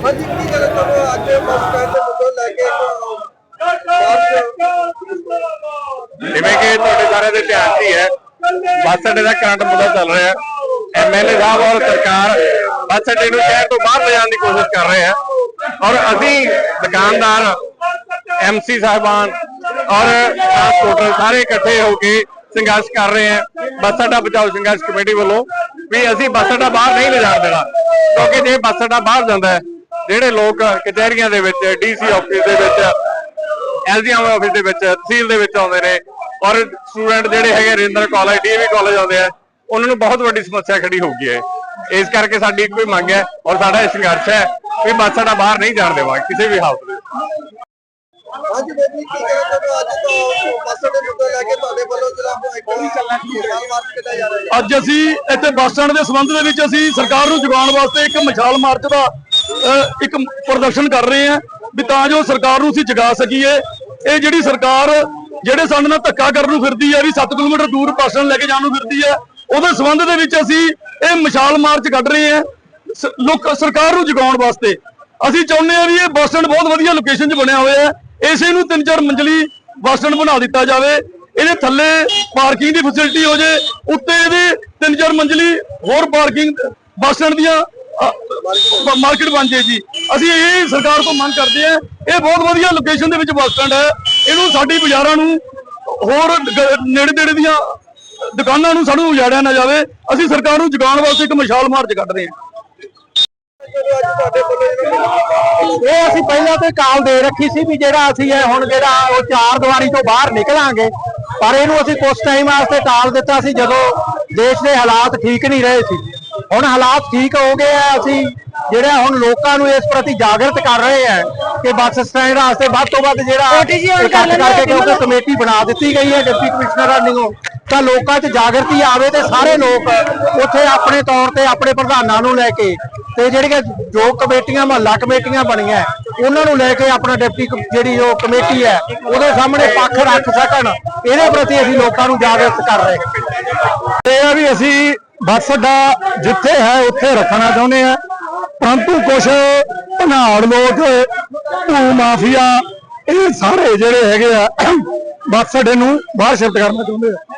ਹਾਂਜੀ ਕੀ ਗੱਲ ਤੁਹਾਨੂੰ ਅੱਜ ਬੱਸ ਸਟੈਂਡ ਤੇ ਮੁੱਦੋ ਲੈ ਕੇ ਜਿਵੇਂ ਕਿ ਤੁਹਾਡੇ ਸਾਰਿਆਂ ਦੇ ਧਿਆਨ 'ਚ ਹੀ ਹੈ, ਬੱਸ ਅੱਡੇ ਦਾ ਕਰੰਟ ਮੁੱਦਾ ਚੱਲ ਰਿਹਾ ਹੈ। ਐਮਐਲਏ ਸਾਹਿਬ ਔਰ ਸਰਕਾਰ ਬੱਸ ਅੱਡੇ ਨੂੰ ਸ਼ਹਿਰ ਤੋਂ ਬਾਹਰ ਲਿਜਾਣ ਦੀ ਕੋਸ਼ਿਸ਼ ਕਰ ਰਹੇ ਹੈ। ਔਰ ਅਸੀਂ ਦੁਕਾਨਦਾਰ ਐਮਸੀ ਸਾਹਿਬਾਨ ਔਰ ਟਰਾਂਸਪੋਰਟਰ ਸਾਰੇ ਇਕੱਠੇ ਹੋ ਕੇ ਸੰਘਰਸ਼ ਕਰ ਰਹੇ ਹਾਂ। ਬੱਸ ਅੱਡਾ ਬਚਾਓ ਸੰਘਰਸ਼ ਕਮੇਟੀ ਵੱਲੋਂ। ਵੀ ਅਸੀਂ ਬੱਸ ਅੱਡਾ ਬਾਹਰ ਨਹੀਂ ਲਿਜਾਣ ਦੇਣਾ। ਕਿਉਂਕਿ ਜੇ ਬੱਸ ਅੱਡਾ ਬਾਹਰ ਜਾਂਦਾ ਹੈ, ਜਿਹੜੇ ਲੋਕ ਕਚਹਿਰੀਆਂ ਦੇ ਵਿੱਚ ਡੀਸੀ ਆਫਿਸ ਦੇ ਵਿੱਚ ਐਲਜੀਐਮ ਆਫਿਸ ਦੇ ਵਿੱਚ, ਤਹਿਸੀਲ ਦੇ ਵਿੱਚ ਆਉਂਦੇ ਨੇ। ਔਰ ਸਟੂਡੈਂਟ ਜਿਹੜੇ ਹੈਗੇ ਰਿੰਦਰ ਕਾਲਜ ਡੀਏਵੀ ਕਾਲਜ ਆਉਂਦੇ ਆ ਉਹਨਾਂ ਨੂੰ ਬਹੁਤ ਵੱਡੀ ਸਮੱਸਿਆ ਖੜੀ ਹੋ ਗਈ ਹੈ। ਇਸ ਕਰਕੇ ਸਾਡੀ ਇੱਕੋ ਹੀ ਮੰਗ ਹੈ, ਔਰ ਸਾਡਾ ਇਹ ਸੰਘਰਸ਼ ਹੈ, ਵੀ ਬੱਸ ਸਾਡਾ ਬਾਹਰ ਨਹੀਂ ਜਾਣ ਦੇਵਾਂਗੇ, ਕਿਸੇ ਵੀ ਹਾਲਤ ਵਿੱਚ। ਹਾਂਜੀ ਬੇਬੀ ਕੀ ਕਹਿੰਦੇ ਹੋ ਅੱਜ ਤੋਂ ਬੱਸ ਦੇ ਮੁੱਦੇ ਲੈ ਕੇ ਤੁਹਾਡੇ ਵੱਲੋਂ ਜਿਹੜਾ ਕੋਈ ਚੱਲਣਾ ਕੀਤਾ ਜਾ ਰਿਹਾ ਹੈ? ਅੱਜ ਅਸੀਂ ਇੱਥੇ ਬੱਸ ਸਟੈਂਡ ਦੇ ਸੰਬੰਧ ਦੇ ਵਿੱਚ ਅਸੀਂ ਸਰਕਾਰ ਨੂੰ ਜਗਾਉਣ ਵਾਸਤੇ ਇੱਕ ਮਸ਼ਾਲ ਮਾਰਚ ਦਾ ਇੱਕ ਪ੍ਰਦਰਸ਼ਨ ਕਰ ਰਹੇ ਹਾਂ ਵੀ ਤਾਂ ਜੋ ਸਰਕਾਰ ਨੂੰ ਅਸੀਂ ਜਗਾ ਸਕੀਏ। ਇਹ ਜਿਹੜੀ ਸਰਕਾਰ ਜਿਹੜੇ ਸਾਡੇ ਨਾਲ ਧੱਕਾ ਕਰਨ ਨੂੰ ਫਿਰਦੀ ਹੈ, ਵੀ 7 ਕਿਲੋਮੀਟਰ ਦੂਰ ਬੱਸ ਸਟੈਂਡ ਲੈ ਕੇ ਜਾਣ ਨੂੰ ਫਿਰਦੀ ਹੈ, ਉਹਦੇ ਸੰਬੰਧ ਦੇ ਵਿੱਚ ਅਸੀਂ ਇਹ ਮਸ਼ਾਲ ਮਾਰਚ ਕੱਢ ਰਹੇ ਹਾਂ ਲੋਕ, ਸਰਕਾਰ ਨੂੰ ਜਗਾਉਣ ਵਾਸਤੇ। ਅਸੀਂ ਚਾਹੁੰਦੇ ਹਾਂ ਵੀ ਇਹ ਬੱਸ ਸਟੈਂਡ ਬਹੁਤ ਵਧੀਆ ਲੋਕੇਸ਼ਨ 'ਚ ਬਣਿਆ ਹੋਇਆ ਹੈ। ਇਸੇ ਨੂੰ ਤਿੰਨ ਚਾਰ ਮੰਜ਼ਲੀ ਬੱਸ ਸਟੈਂਡ ਬਣਾ ਦਿੱਤਾ ਜਾਵੇ। ਇਹਦੇ ਥੱਲੇ ਪਾਰਕਿੰਗ ਦੀ ਫੈਸਿਲਿਟੀ ਹੋ ਜੇ, ਉੱਤੇ ਇਹਦੇ ਤਿੰਨ ਚਾਰ ਮੰਜ਼ਲੀ ਹੋਰ ਪਾਰਕਿੰਗ ਬੱਸ ਸਟੈਂਡ ਦੀਆਂ ਮਾਰਕੀਟ ਬਣ ਜੇ ਜੀ। ਅਸੀਂ ਇਹ ਸਰਕਾਰ ਤੋਂ ਮੰਗ ਕਰਦੇ ਹਾਂ, ਇਹ ਬਹੁਤ ਵਧੀਆ ਲੋਕੇਸ਼ਨ ਦੇ ਵਿੱਚ ਬੱਸ ਸਟੈਂਡ ਹੈ। ਇਹਨੂੰ ਸਾਡੀ ਬਾਜ਼ਾਰਾਂ ਨੂੰ ਹੋਰ ਨੇੜੇ ਨੇੜੇ ਦੀਆਂ ਦੁਕਾਨਾਂ ਨੂੰ ਸਾਨੂੰ ਉਜਾੜਿਆ ਨਾ ਜਾਵੇ। ਅਸੀਂ ਸਰਕਾਰ ਨੂੰ ਜਗਾਉਣ ਵਾਸਤੇ ਇੱਕ ਮਸ਼ਾਲ ਮਾਰਚ ਕੱਢ ਰਹੇ ਹਾਂ। ਅੱਜ ਤੁਹਾਡੇ ਵੱਲੋਂ ਜਿਹੜਾ ਇਹ ਅਸੀਂ ਪਹਿਲਾਂ ਤੋਂ ਕਾਲ ਦੇ ਰੱਖੀ ਸੀ ਵੀ ਜਿਹੜਾ ਅਸੀਂ ਇਹ ਹੁਣ ਜਿਹੜਾ ਉਹ ਚਾਰ ਦੀਵਾਰੀ ਤੋਂ ਬਾਹਰ ਨਿਕਲਾਂਗੇ ਪਰ ਇਹਨੂੰ ਅਸੀਂ ਕੁਝ ਟਾਈਮ ਵਾਸਤੇ ਟਾਲ ਦਿੱਤਾ ਸੀ ਜਦੋਂ ਦੇਸ਼ ਦੇ ਹਾਲਾਤ ਠੀਕ ਨਹੀਂ ਰਹੇ ਸੀ। ਹੁਣ ਹਾਲਾਤ ਠੀਕ ਹੋ ਗਏ ਆ ਅਸੀਂ ਜਿਹੜਾ ਹੁਣ ਲੋਕਾਂ ਨੂੰ ਇਸ ਪ੍ਰਤੀ ਜਾਗਰਤ ਕਰ ਰਹੇ ਆ ਕਿ ਬੱਸ ਸਟੈਂਡ ਵਾਸਤੇ ਵੱਧ ਤੋਂ ਵੱਧ ਜਿਹੜਾ ਕਰਕੇ ਕਿਉਂਕਿ ਕਮੇਟੀ ਬਣਾ ਦਿੱਤੀ ਗਈ ਹੈ ਡਿਪਟੀ ਕਮਿਸ਼ਨਰਾਂ ਨੂੰ ਤਾਂ ਲੋਕਾਂ 'ਚ ਜਾਗਰਤੀ ਆਵੇ ਤੇ ਸਾਰੇ ਲੋਕ ਉੱਥੇ ਆਪਣੇ ਤੌਰ ਤੇ ਆਪਣੇ ਪ੍ਰਧਾਨਾਂ ਨੂੰ ਲੈ ਕੇ ਤੇ ਜਿਹੜੀਆਂ ਜੋ ਕਮੇਟੀਆਂ, ਮਹੱਲਾ ਕਮੇਟੀਆਂ ਬਣੀਆਂ, ਉਹਨਾਂ ਨੂੰ ਲੈ ਕੇ ਆਪਣਾ ਡਿਪਟੀ ਜਿਹੜੀ ਉਹ ਕਮੇਟੀ ਹੈ, ਉਹਦੇ ਸਾਹਮਣੇ ਪੱਖ ਰੱਖ ਸਕਣ। ਇਹਦੇ ਪ੍ਰਤੀ ਅਸੀਂ ਲੋਕਾਂ ਨੂੰ ਜਾਗਰਤ ਕਰ ਰਹੇ ਇਹ ਆ ਵੀ ਅਸੀਂ ਬੱਸ ਅੱਡਾ ਜਿੱਥੇ ਹੈ, ਉੱਥੇ ਰੱਖਣਾ ਚਾਹੁੰਦੇ ਆ ਪਰੰਤੂ ਕੁਝ ਭਨਾੜ ਲੋਕ, ਭੂ ਮਾਫੀਆ, ਇਹ ਸਾਰੇ ਜਿਹੜੇ ਹੈਗੇ ਆ, ਬੱਸ ਅੱਡੇ ਨੂੰ ਬਾਹਰ ਸ਼ਿਫਟ ਕਰਨਾ ਚਾਹੁੰਦੇ ਆ।